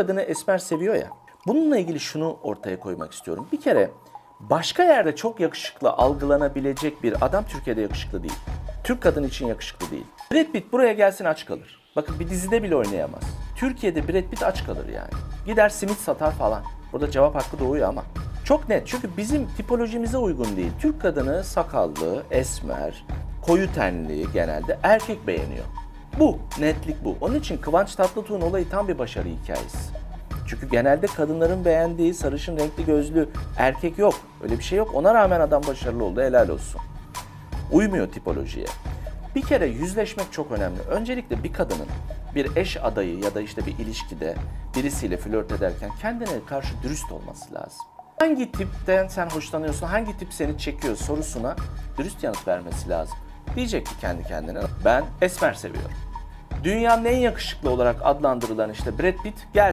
kadını esmer seviyor ya. Bununla ilgili şunu ortaya koymak istiyorum. Bir kere başka yerde çok yakışıklı algılanabilecek bir adam Türkiye'de yakışıklı değil. Türk kadın için yakışıklı değil. Brad Pitt buraya gelsin aç kalır. Bakın bir dizide bile oynayamaz. Türkiye'de Brad Pitt aç kalır yani. Gider simit satar falan. Burada cevap hakkı doğuyor ama. Çok net çünkü bizim tipolojimize uygun değil. Türk kadını sakallı, esmer, koyu tenli genelde erkek beğeniyor. Bu, netlik bu. Onun için Kıvanç Tatlıtuğ'un olayı tam bir başarı hikayesi. Çünkü genelde kadınların beğendiği sarışın renkli gözlü erkek yok. Öyle bir şey yok. Ona rağmen adam başarılı oldu. Helal olsun. Uymuyor tipolojiye. Bir kere yüzleşmek çok önemli. Öncelikle bir kadının bir eş adayı ya da işte bir ilişkide birisiyle flört ederken kendine karşı dürüst olması lazım. Hangi tipten sen hoşlanıyorsun, hangi tip seni çekiyor sorusuna dürüst yanıt vermesi lazım. Diyecek ki kendi kendine ben esmer seviyorum. Dünyanın en yakışıklı olarak adlandırılan işte Brad Pitt gel